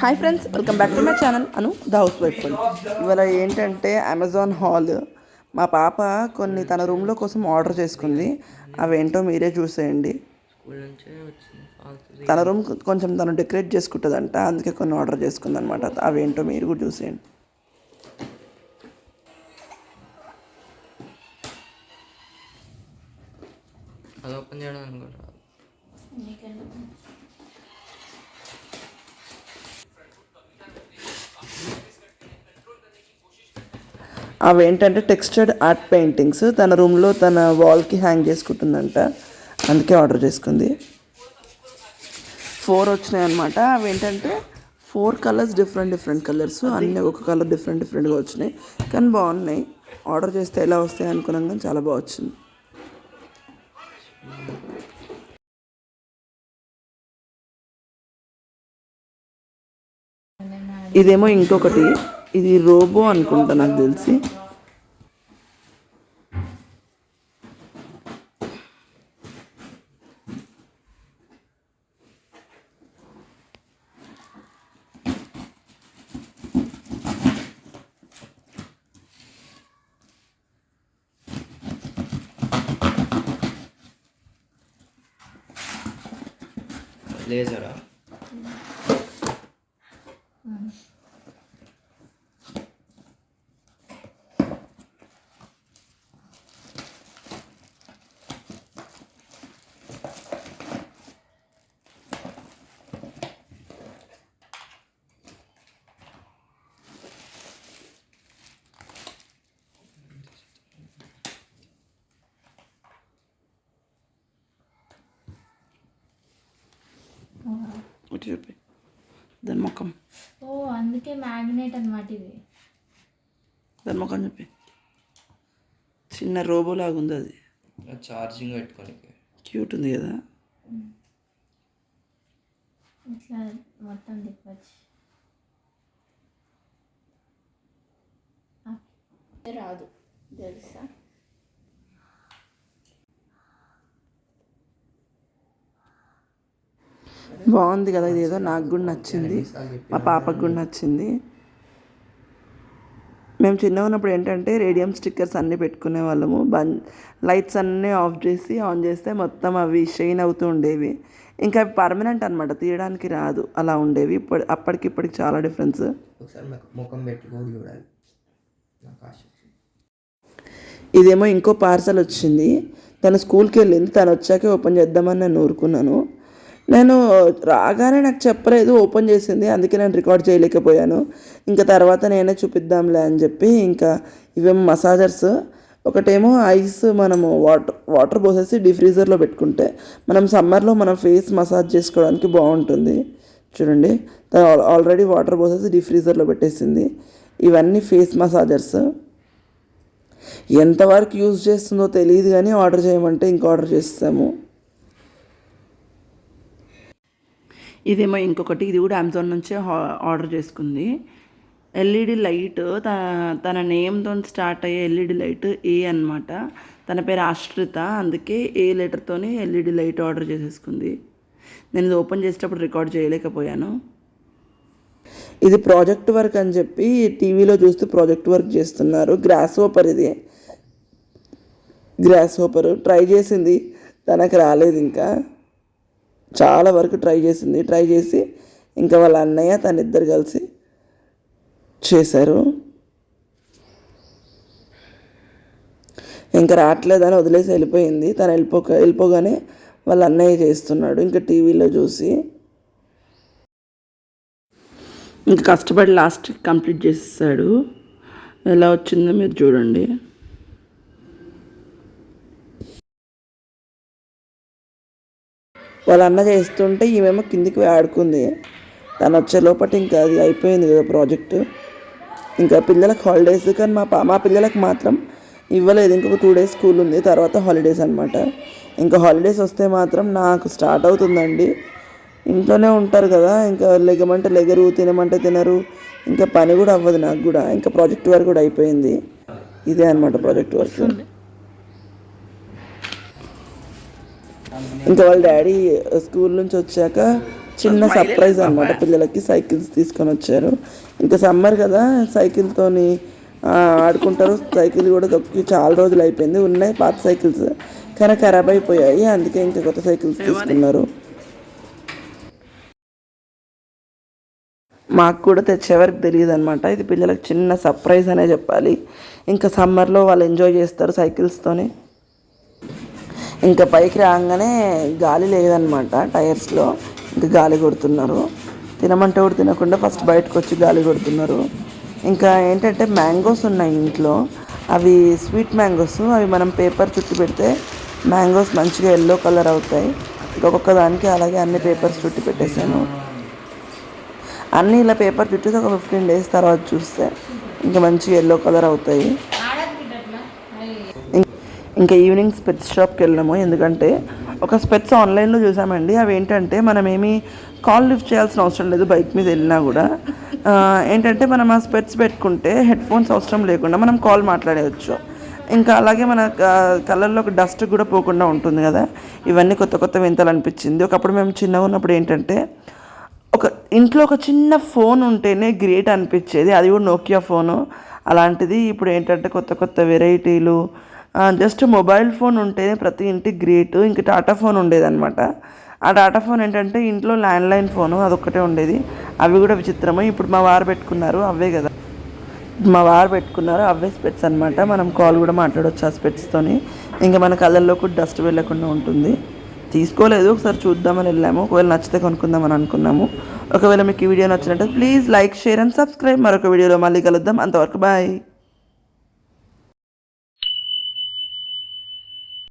Hi friends welcome back to my channel. Anu the housewife ఇవాళ ఏంటంటే Amazon hall. మా పాప కొన్ని తన రూమ్లో కోసం ఆర్డర్ చేసుకుంది. అవేంటో మీరే చూసేయండి. తన రూమ్ కొంచెం తను డెకరేట్ చేసుకుంటుందంట. అందుకే కొన్ని ఆర్డర్ చేసుకుంది అనమాట అవేంటో మీరు కూడా చూసేయండి. అది ఓపెన్ చేయడం అనుకుంటా అవి ఏంటంటే టెక్స్చర్డ్ ఆర్ట్ పెయింటింగ్స్ తన రూమ్లో తన వాల్కి హ్యాంగ్ చేసుకుంటుందంట. అందుకే ఆర్డర్ చేసుకుంది. ఫోర్ వచ్చినాయి అనమాట అవి ఏంటంటే four colours different different colours అన్నీ ఒక కలర్ డిఫరెంట్ డిఫరెంట్గా వచ్చినాయి. కానీ బాగున్నాయి. ఆర్డర్ చేస్తే ఎలా వస్తాయి అనుకున్నాం కానీ చాలా బాగా వచ్చింది. ఇదేమో ఇంకొకటి. ఇది రోబో అనుకుంటా నాకు తెలిసి. లేజరా? ఇటు చెప్పి. దాని ముఖం. ఓ అందుకే మ్యాగ్నెట్ అన్నమాట ఇది. దాని ముఖం చెప్పి. చిన్న రోబో లాగా ఉంది అది. ఛార్జింగ్ పెట్టుకోనికి క్యూట్ ఉంది కదా. ఇట్లా మొత్తం తిప్పచ్చు. రాదు. తెలుసా? బాగుంది కదా ఇది ఏదో నాకు కూడా నచ్చింది. మా పాపకు కూడా నచ్చింది. మేము చిన్నగా ఉన్నప్పుడు ఏంటంటే రేడియం స్టిక్కర్స్ అన్నీ పెట్టుకునే వాళ్ళము. బన్ లైట్స్ అన్నీ ఆఫ్ చేసి ఆన్ చేస్తే మొత్తం అవి షైన్ అవుతూ ఉండేవి. ఇంకా అవి పర్మనెంట్ అనమాట తీయడానికి రాదు. అలా ఉండేవి. ఇప్పుడు అప్పటికి ఇప్పటికి చాలా డిఫరెన్స్. ఇదేమో ఇంకో పార్సల్ వచ్చింది. తను స్కూల్కి వెళ్ళింది. తను వచ్చాకే ఓపెన్ చేద్దామని నేను ఊరుకున్నాను. నేను రాగానే నాకు చెప్పలేదు ఓపెన్ చేసింది అందుకే నేను రికార్డ్ చేయలేకపోయాను. ఇంకా తర్వాత నేనే చూపిద్దాంలే అని చెప్పి ఇంకా ఇవేమో మసాజర్స్ ఒకటేమో ఐస్ మనము వాటర్ వాటర్ పోసేసి డిఫ్రీజర్లో పెట్టుకుంటే మనం సమ్మర్లో మనం ఫేస్ మసాజ్ చేసుకోవడానికి బాగుంటుంది. చూడండి ఆల్రెడీ వాటర్ పోసేసి డిఫ్రీజర్లో పెట్టేసింది. ఇవన్నీ ఫేస్ మసాజర్స్. ఎంతవరకు యూజ్ చేస్తుందో తెలియదు కానీ ఆర్డర్ చేయమంటే ఇంకా ఆర్డర్ చేస్తాము ఇదేమో ఇంకొకటి ఇది కూడా అమెజాన్ నుంచే హా- ఆర్డర్ చేసుకుంది. ఎల్ఈడి లైట్ తన తన నేమ్తో స్టార్ట్ అయ్యే ఎల్ఈడి లైట్ ఏ అన్నమాట. తన పేరు ఆశ్రిత అందుకే ఏ లెటర్తోనే ఎల్ఈడి లైట్ ఆర్డర్ చేసేసుకుంది. నేను ఇది ఓపెన్ చేసేటప్పుడు రికార్డ్ చేయలేకపోయాను. ఇది ప్రాజెక్ట్ వర్క్ అని చెప్పి టీవీలో చూస్తూ ప్రాజెక్ట్ వర్క్ చేస్తున్నారు. గ్రాస్ ఓపర్ ఇది. గ్రాస్ ఓపర్ ట్రై చేసింది. తనకు రాలేదు ఇంకా. చాలా వరకు ట్రై చేసింది. ట్రై చేసి ఇంకా వాళ్ళ అన్నయ్య తను ఇద్దరు కలిసి చేశారు. ఇంకా రావట్లేదని వదిలేసి వెళ్ళిపోయింది. తను వెళ్ళిపో వెళ్ళిపోగానే వాళ్ళ అన్నయ్య చేస్తున్నాడు. ఇంకా టీవీలో చూసి ఇంకా కష్టపడి లాస్ట్ కంప్లీట్ చేసేసాడు. ఎలా వచ్చిందో మీరు చూడండి. వాళ్ళ అన్న చేస్తుంటే ఈమెమో కిందికి పోయి ఆడుకుంది. తను వచ్చే లోపల ఇంకా అది అయిపోయింది కదా ప్రాజెక్టు. ఇంకా పిల్లలకు హాలిడేస్ కానీ మా పా మా పిల్లలకు మాత్రం ఇవ్వలేదు. ఇంకొక టూ డేస్ స్కూల్ ఉంది తర్వాత హాలిడేస్ అనమాట ఇంకా హాలిడేస్ వస్తే మాత్రం నాకు స్టార్ట్ అవుతుందండి. ఇంట్లోనే ఉంటారు కదా ఇంకా లెగమంటే లెగరు తినమంటే తినరు. ఇంకా పని కూడా అవ్వదు నాకు కూడా. ఇంకా ప్రాజెక్ట్ వర్క్ కూడా అయిపోయింది. ఇదే అనమాట ప్రాజెక్ట్ వర్క్ ఇంకా వాళ్ళ డాడీ స్కూల్ నుంచి వచ్చాక చిన్న సర్ప్రైజ్ అనమాట పిల్లలకి సైకిల్స్ తీసుకొని వచ్చారు. ఇంకా సమ్మర్ కదా సైకిల్తోని ఆడుకుంటారు. సైకిల్ కూడా తొక్కి చాలా రోజులు అయిపోయింది. ఉన్నాయి పాత సైకిల్స్ కానీ ఖరాబ్ అయిపోయాయి. అందుకే ఇంకా కొత్త సైకిల్స్ తీసుకున్నారు. మాకు కూడా తెచ్చేవరకు తెలియదు అనమాట ఇది పిల్లలకు చిన్న సర్ప్రైజ్ అనే చెప్పాలి. ఇంకా సమ్మర్లో వాళ్ళు ఎంజాయ్ చేస్తారు సైకిల్స్తోని. ఇంకా పైకి రాగానే గాలి లేదనమాట టైర్స్లో. ఇంకా గాలి కొడుతున్నారు. తినమంటే కూడా తినకుండా ఫస్ట్ బయటకు వచ్చి గాలి కొడుతున్నారు. ఇంకా ఏంటంటే మ్యాంగోస్ ఉన్నాయి ఇంట్లో. అవి స్వీట్ మ్యాంగోస్. అవి మనం పేపర్ చుట్టి పెడితే మ్యాంగోస్ మంచిగా ఎల్లో కలర్ అవుతాయి. ఒక్కొక్క దానికి అలాగే అన్ని పేపర్స్ చుట్టి పెట్టేశాను. అన్నీ ఇలా పేపర్ చుట్టేసి ఒక ఫిఫ్టీన్ డేస్ తర్వాత చూస్తే ఇంకా మంచిగా ఎల్లో కలర్ అవుతాయి. ఇంకా ఈవినింగ్ స్పెట్స్ షాప్కి వెళ్ళాము ఎందుకంటే ఒక స్పెట్స్ ఆన్లైన్లో చూసామండి. అవి ఏంటంటే మనం కాల్ లిఫ్ట్ చేయాల్సిన అవసరం లేదు బైక్ మీద వెళ్ళినా కూడా. ఏంటంటే మనం ఆ స్పెట్స్ పెట్టుకుంటే హెడ్ ఫోన్స్ అవసరం లేకుండా మనం కాల్ మాట్లాడేయచ్చు. ఇంకా అలాగే మన కళ్ళల్లో డస్ట్ కూడా పోకుండా ఉంటుంది కదా. ఇవన్నీ కొత్త కొత్త వింతలు అనిపించింది. ఒకప్పుడు మేము చిన్నగా ఉన్నప్పుడు ఏంటంటే ఒక ఇంట్లో ఒక చిన్న ఫోన్ ఉంటేనే గ్రేట్ అనిపించేది. అది కూడా నోకియా ఫోను అలాంటిది ఇప్పుడు ఏంటంటే కొత్త కొత్త వెరైటీలు జస్ట్ మొబైల్ ఫోన్ ఉంటేనే ప్రతి ఇంటికి గ్రేట్. ఇంక టాటా ఫోన్ ఉండేదన్నమాట. ఆ టాటా ఫోన్ ఏంటంటే ఇంట్లో ల్యాండ్లైన్ ఫోను అదొక్కటే ఉండేది. అవి కూడా విచిత్రమే. ఇప్పుడు మా వారు పెట్టుకున్నారు అవే కదా. మా వారు పెట్టుకున్నారు అవే స్పెట్స్ అనమాట మనం కాల్ కూడా మాట్లాడవచ్చు ఆ స్పెట్స్తోని ఇంకా మన కళ్ళల్లో కూడా డస్ట్ వెళ్ళకుండా ఉంటుంది. తీసుకోలేదు ఒకసారి చూద్దామని వెళ్ళాము. ఒకవేళ నచ్చితే కొనుక్కుందామని అనుకున్నాము. ఒకవేళ మీకు ఈ వీడియో నచ్చినట్టు please like share and subscribe. మరొక వీడియోలో మళ్ళీ కలుద్దాం. అంతవరకు బాయ్.